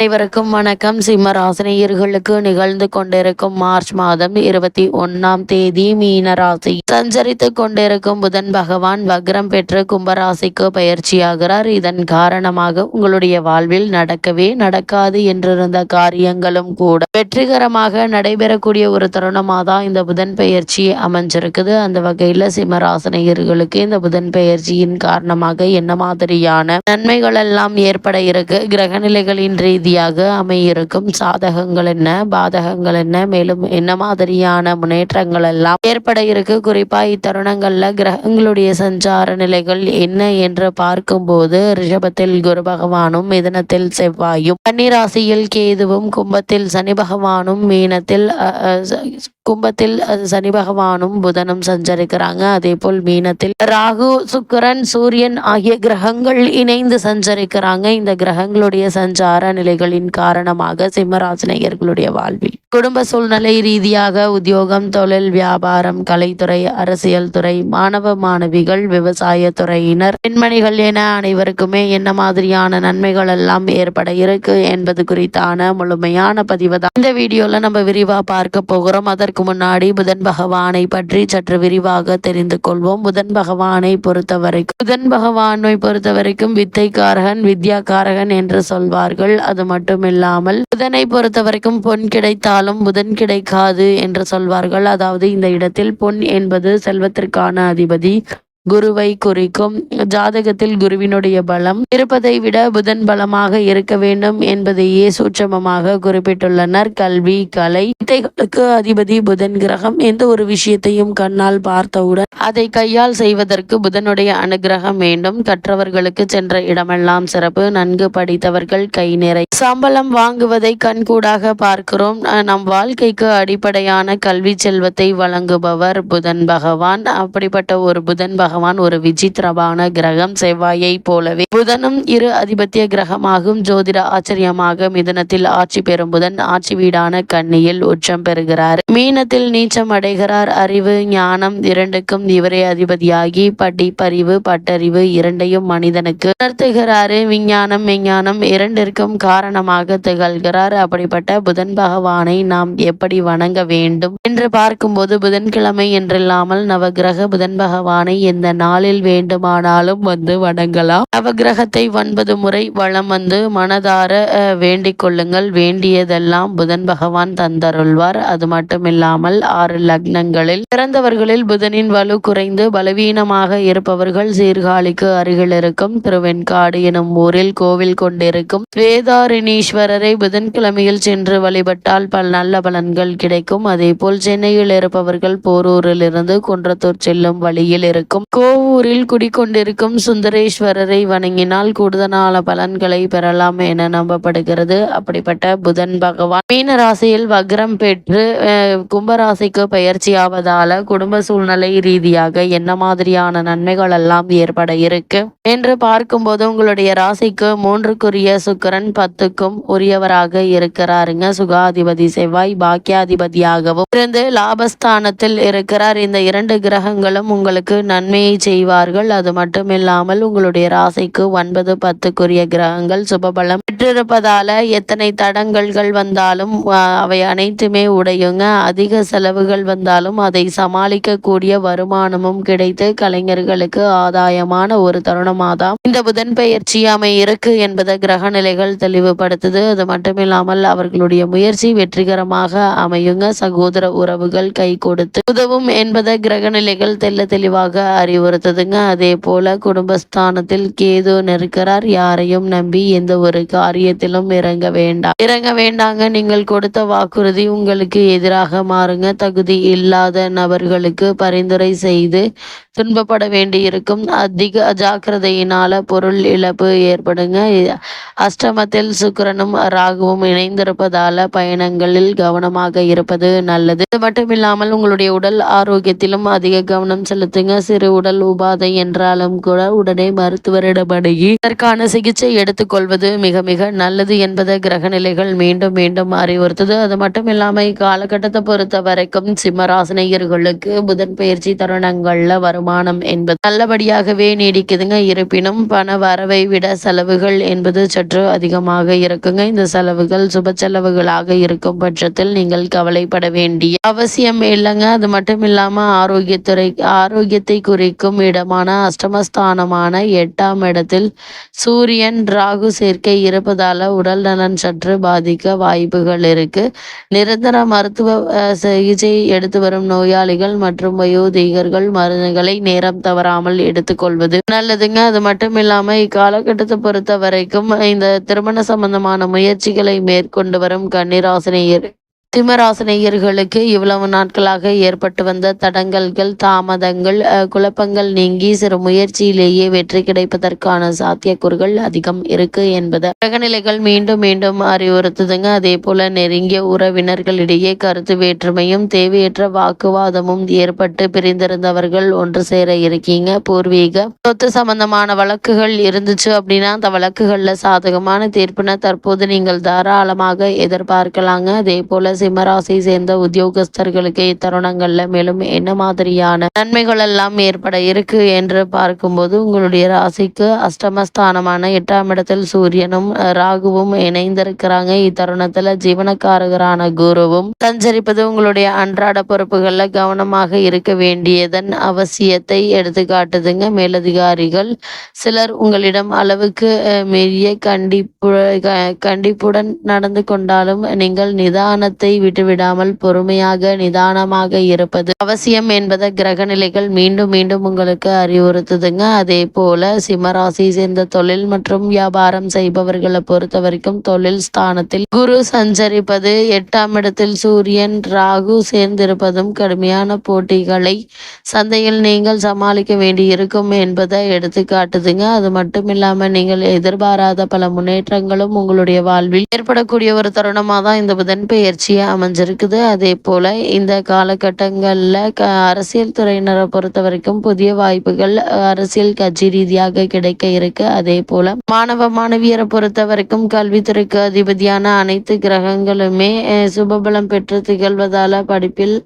அனைவருக்கும் வணக்கம். சிம்மராசினியர்களுக்கு நிகழ்ந்து கொண்டிருக்கும் மார்ச் மாதம் இருபத்தி ஒன்னாம் தேதி மீனராசி சஞ்சரித்து சஞ்சரித்துக் கொண்டிருக்கும் புதன் பகவான் வக்ரம் பெற்று கும்பராசிக்கு பயிற்சியாகிறார். இதன் காரணமாக உங்களுடைய வாழ்வில் நடக்கவே நடக்காது என்றிருந்த காரியங்களும் கூட வெற்றிகரமாக நடைபெறக்கூடிய ஒரு தருணமாக தான் இந்த புதன் பயிற்சி அமைஞ்சிருக்குது. அந்த வகையில் சிம்மராசினியர்களுக்கு இந்த புதன் பயிற்சியின் காரணமாக என்ன மாதிரியான நன்மைகள் எல்லாம் ஏற்பட இருக்கு? கிரகநிலைகளின் ரீதி ரீதியாக அமையிருக்கும். சாதகங்கள் என்ன? பாதகங்கள் என்ன? மேலும் என்ன மாதிரியான முன்னேற்றங்கள் எல்லாம் ஏற்பட இருக்கு? குறிப்பா இத்தருணங்கள்ல கிரகங்களுடைய சஞ்சார நிலைகள் என்ன என்று பார்க்கும்போது ரிஷபத்தில் குரு பகவானும் மிதனத்தில் செவ்வாயும் கன்னிராசியில் கேதுவும் கும்பத்தில் சனி பகவானும் மீனத்தில் கும்பத்தில் சனி பகவானும் புதனும் சஞ்சரிக்கிறாங்க. அதே போல் மீனத்தில் ராகு சுக்கரன் சூரியன் ஆகிய கிரகங்கள் இணைந்து சஞ்சரிக்கிறாங்க. இந்த கிரகங்களுடைய சஞ்சார நிலைகளின் காரணமாக சிம்மராசினியர்களுடைய வாழ்வில். குடும்ப சூழ்நிலை ரீதியாக உத்தியோகம் தொழில் வியாபாரம் கலைத்துறை அரசியல் துறை மாணவ மாணவிகள் விவசாய துறையினர் பெண்மணிகள் என அனைவருக்குமே என்ன மாதிரியான நன்மைகள் எல்லாம் ஏற்பட இருக்கு என்பது குறித்தான முழுமையான பதிவு தான் இந்த வீடியோல நம்ம விரிவா பார்க்க போகிறோம். அதற்கு முன்னாடி புதன் பகவானை பற்றி சற்று விரிவாக தெரிந்து கொள்வோம். புதன் பகவானை பொறுத்தவரைக்கும் புதன் பகவானை பொறுத்த வரைக்கும் வித்தைக்காரகன் வித்யாக்காரகன் என்று சொல்வார்கள். அது மட்டுமில்லாமல் புதனை பொறுத்தவரைக்கும் பொன் கிடைத்தாலும் புதன் கிடைக்காது என்று சொல்வார்கள். அதாவது இந்த இடத்தில் பொன் என்பது செல்வத்திற்கான அதிபதி. குருவை குறிக்கும். ஜாதகத்தில் குருவினுடைய பலம் இருப்பதை விட புதன் பலமாக இருக்க வேண்டும் என்பதையே சூட்சமமாக குறிப்பிட்டுள்ளனர். கல்வி கலை வித்தைகளுக்கு அதிபதி புதன் கிரகம் எந்த ஒரு விஷயத்தையும் கண்ணால் பார்த்தவுடன் அதை கையால் செய்வதற்கு புதனுடைய அனுகிரகம் வேண்டும். கற்றவர்களுக்கு சென்ற இடமெல்லாம் சிறப்பு. நன்கு படித்தவர்கள் கை நிறை. சம்பளம் வாங்குவதை கண்கூடாக பார்க்கிறோம். நம் வாழ்க்கைக்கு அடிப்படையான கல்வி செல்வத்தை வழங்குபவர் புதன் பகவான். அப்படிப்பட்ட ஒரு புதன் பகவான் ஒரு விசித்திரமான கிரகம். செவ்வாயை போலவே புதனும் இரு அதிபத்திய கிரகமாகும். ஜோதிட ஆச்சரியமாக மிதனத்தில் ஆட்சி பெறும் புதன் ஆட்சி வீடான கன்னியில் உச்சம் பெறுகிறார். மீனத்தில் நீச்சம் அடைகிறார். அறிவு ஞானம் இரண்டுக்கும் இவரே அதிபதியாகி படிப்பறிவு பட்டறிவு இரண்டையும் மனிதனுக்கு உணர்த்துகிறாரு. விஞ்ஞானம் விஞ்ஞானம் இரண்டிற்கும் காரணமாக திகழ்கிறார். அப்படிப்பட்ட புதன் பகவானை நாம் எப்படி வணங்க வேண்டும்? என்று பார்க்கும்போது புதன்கிழமை என்றில்லாமல் நவகிரக புதன் பகவானை எந்த நாளில் வேண்டுமானாலும் வந்து வணங்கலாம். நவகிரகத்தை ஒன்பது முறை வலம் வந்து மனதார வேண்டிக் கொள்ளுங்கள். வேண்டியதெல்லாம் புதன் பகவான் தந்தருள்வார். அது மட்டுமில்லாமல் ஆறு லக்னங்களில் பிறந்தவர்களில் புதனின் வலு குறைந்து பலவீனமாக இருப்பவர்கள் சீர்காழிக்கு அருகில் இருக்கும். திருவெண்காடு எனும் ஊரில் கோவில் கொண்டிருக்கும். வேதாரிணீஸ்வரரை புதன்கிழமையில் சென்று வழிபட்டால் பல நல்ல பலன்கள் கிடைக்கும். அதேபோல் சென்னையில் இருப்பவர்கள் போரூரில் இருந்து குன்றத்தூர் செல்லும் வழியில் இருக்கும். கோவூரில் குடிக்கொண்டிருக்கும் சுந்தரேஸ்வரரை வணங்கினால் கூடுதலான பலன்களை பெறலாம் என நம்பப்படுகிறது. அப்படிப்பட்ட புதன் பகவான் மீன ராசியில் வக்ரம் பெற்று கும்பராசிக்கு கும்பராசிக்கு பயிற்சியாவதால குடும்ப சூழ்நிலை ரீதியாக என்ன மாதிரியான நன்மைகள் எல்லாம் ஏற்பட இருக்கு? என்று பார்க்கும்போது உங்களுடைய ராசிக்கு மூன்றுக்குரிய சுக்கிரன் பத்துக்கும் உரியவராக இருக்கிறாருங்க. சுகாதிபதி செவ்வாய் பாக்கியாதிபதியாகவும் இருந்து லாபஸ்தானத்தில் இருக்கிறார். இந்த இரண்டு கிரகங்களும் உங்களுக்கு நன்மையை செய்வார்கள். அது மட்டுமில்லாமல் உங்களுடைய ராசிக்கு ஒன்பது பத்துக்குரிய கிரகங்கள் சுபபலம் பெற்றிருப்பதால எத்தனை தடங்கல்கள் வந்தாலும் அவை அனைத்துமே உடையுங்க. அதிக செலவுகள் வந்தாலும் அதை சமாளிக்கக்கூடிய வருமானமும் கிடைத்து கலைஞர்களுக்கு ஆதாயமான ஒரு தருணம் மாதம் இந்த புதன் பயிற்சி அமை இருக்கு என்பதை கிரக நிலைகள் தெளிவுபடுத்துது. அது மட்டுமில்லாமல் அவர்களுடைய முயற்சி வெற்றிகரமாக அமையுங்க. சகோதர உறவுகள் கை கொடுத்து உதவும் என்பதை கிரக நிலைகள் தெல்ல தெளிவாக அறிவுறுத்துதுங்க. அதே போல குடும்பஸ்தானத்தில் கேது நிற்கிறார். யாரையும் நம்பி எந்த ஒரு காரியத்திலும் இறங்க வேண்டாம். இறங்க வேண்டாங்க. நீங்கள் கொடுத்த வாக்குறுதி உங்களுக்கு எதிராக மாறுங்க. தகுதி இல்லாத நபர்களுக்கு பரிந்துரை செய்து துன்பப்பட வேண்டியிருக்கும். அதிக அஜாக்கிரதை அஜாக்கிரதையினால பொருள் இழப்பு ஏற்படுங்க. அஷ்டமத்தில் சுக்கிரனும் ராகுவும் இணைந்திருப்பதால பயணங்களில் கவனமாக இருப்பது நல்லது. இது மட்டும் இல்லாமல் உங்களுடைய உடல் ஆரோக்கியத்திலும் அதிக கவனம் செலுத்துங்க. சிறு உடல் உபாதை என்றாலும் கூட உடனே மருத்துவரிடம் அணுகி இதற்கான சிகிச்சை எடுத்துக்கொள்வது மிக மிக நல்லது என்பதை கிரகநிலைகள் மீண்டும் மீண்டும் அறிவுறுத்துது. அது மட்டும் இல்லாமல் காலகட்டத்தை பொறுத்த வரைக்கும் சிம்மராசினியர்களுக்கு புதன் பயிற்சி தருணங்கள்ல வருமானம் என்பது நல்லபடியாகவே நீடிக்குதுங்க. இருப்பினும் பண வரவை விட செலவுகள் என்பது சற்று அதிகமாக இருக்குங்க. இந்த செலவுகள் சுப செலவுகளாக இருக்கும் பட்சத்தில் நீங்கள் கவலைப்பட வேண்டிய அவசியம் இல்லைங்க. அது மட்டும் இல்லாம ஆரோக்கியத்துறை ஆரோக்கியத்தை குறிக்கும் இடமான அஷ்டமஸ்தானமான எட்டாம் இடத்தில் சூரியன் ராகு சேர்க்கை இருப்பதால உடல் நலன் சற்று பாதிக்க வாய்ப்புகள் இருக்கு. நிரந்தர மருத்துவ சிகிச்சை எடுத்து வரும் நோயாளிகள் மற்றும் வயோதிகர்கள் மருந்துகளை நேரம் தவறாமல் எடுத்துக்கொள்வது நல்லதுங்க. அது மட்டும் இல்லாம இக்காலகட்டத்தை பொறுத்த வரைக்கும் இந்த திருமண சம்பந்தமான முயற்சிகளை மேற்கொண்டு வரும் கன்னிராசினியர் சிம்மராசினியர்களுக்கு இவ்வளவு நாட்களாக ஏற்பட்டு வந்த தடங்கல்கள் தாமதங்கள் குழப்பங்கள் நீங்கி சிறு முயற்சியிலேயே வெற்றி கிடைப்பதற்கான சாத்தியக்கூறுகள் அதிகம் இருக்கு என்பது. கிரகநிலைகள் மீண்டும் மீண்டும் அறிவுறுத்துதுங்க. அதே போல நெருங்கிய உறவினர்களிடையே கருத்து வேற்றுமையும் தேவையற்ற வாக்குவாதமும் ஏற்பட்டு பிரிந்திருந்தவர்கள் ஒன்று சேர இருக்கீங்க. பூர்வீக சொத்து சம்பந்தமான வழக்குகள் இருந்துச்சு அப்படின்னா அந்த வழக்குகள்ல சாதகமான தீர்ப்பினை தற்போது நீங்கள் தாராளமாக எதிர்பார்க்கலாங்க. அதே போல சிம்மராசியை சேர்ந்த உத்தியோகஸ்தர்களுக்கு இத்தருணங்கள்ல மேலும் என்ன மாதிரியான நன்மைகள் எல்லாம் ஏற்பட இருக்கு என்று பார்க்கும்போது உங்களுடைய ராசிக்கு அஷ்டமஸ்தானமான எட்டாம் இடத்தில் சூரியனும் ராகுவும் இணைந்திருக்கிறாங்க. இத்தருணத்துல ஜீவனக்காரகரான குருவும் சஞ்சரிப்பது உங்களுடைய அன்றாட பொறுப்புகள்ல கவனமாக இருக்க வேண்டியதன் அவசியத்தை எடுத்து காட்டுதுங்க மேலதிகாரிகள் சிலர் உங்களிடம் அளவுக்கு மெரிய மீறிய கண்டிப்பு கண்டிப்புடன் நடந்து கொண்டாலும் நீங்கள் நிதானத்தை விட்டுவிடாமல் பொறுமையாக நிதானமாக இருப்பது அவசியம் என்பதை கிரக நிலைகள் மீண்டும் மீண்டும் உங்களுக்கு அறிவுறுத்துதுங்க. அதே போல சிம்மராசி சேர்ந்த தொழில் மற்றும் வியாபாரம் செய்பவர்களை பொறுத்த வரைக்கும் தொழில் ஸ்தானத்தில் குரு சஞ்சரிப்பது எட்டாம் இடத்தில் சூரியன் ராகு சேர்ந்திருப்பதும் கடுமையான போட்டிகளை சந்தையில் நீங்கள் சமாளிக்க வேண்டி இருக்கும் என்பதை எடுத்து காட்டுதுங்க அது மட்டும் இல்லாம நீங்கள் எதிர்பாராத பல முன்னேற்றங்களும் உங்களுடைய வாழ்வில் ஏற்படக்கூடிய ஒரு தருணமாக தான் இந்த புதன் பெயர்ச்சி பெயர்ச்சியை அமைஞ்சிருக்குது. அதே போல இந்த காலகட்டங்கள்ல க அரசியல் துறையினரை பொறுத்த வரைக்கும் புதிய வாய்ப்புகள் அரசியல் கட்சி ரீதியாக கிடைக்க இருக்கு. அதே போல மாணவ மாணவியரை பொறுத்த வரைக்கும் கல்வித்துறைக்கு அதிபதியான அனைத்து கிரகங்களுமே சுபபலம் பெற்று திகழ்வதால் படிப்பில்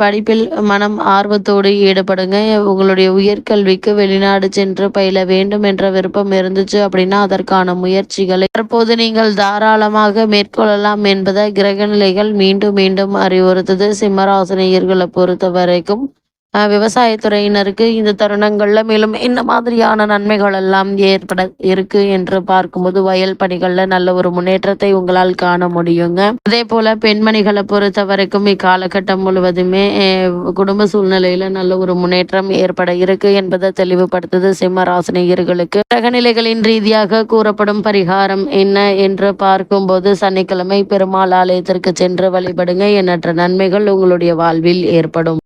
படிப்பில் மனம் ஆர்வத்தோடு ஈடுபடுங்க. உங்களுடைய உயர்கல்விக்கு வெளிநாடு சென்று பயில வேண்டும் என்ற விருப்பம் இருந்துச்சு அப்படின்னா அதற்கான முயற்சிகளை தற்போது நீங்கள் தாராளமாக மேற்கொள்ளலாம் என்பதை கிரகநிலைகள் மீண்டும் மீண்டும் அறிவுறுத்துது. சிம்மராசினியர்களை பொறுத்த வரைக்கும் விவசாயத்துறையினருக்கு இந்த தருணங்களில் மேலும் என்ன மாதிரியான நன்மைகள் எல்லாம் ஏற்பட இருக்கு என்று பார்க்கும்போது வயல் பணிகளில் நல்ல ஒரு முன்னேற்றத்தை உங்களால் காண முடியுங்க. அதே போல பெண்மணிகளை பொறுத்த வரைக்கும் இக்காலகட்டம் முழுவதுமே குடும்ப சூழ்நிலையில நல்ல ஒரு முன்னேற்றம் ஏற்பட இருக்கு என்பதை தெளிவுபடுத்துது சிம்ம ராசினியர்களுக்கு கிரகநிலைகளின் ரீதியாக கூறப்படும் பரிகாரம் என்ன என்று பார்க்கும்போது சனிக்கிழமை பெருமாள் ஆலயத்திற்கு சென்று வழிபடுங்க. எண்ணற்ற நன்மைகள் உங்களுடைய வாழ்வில் ஏற்படும்.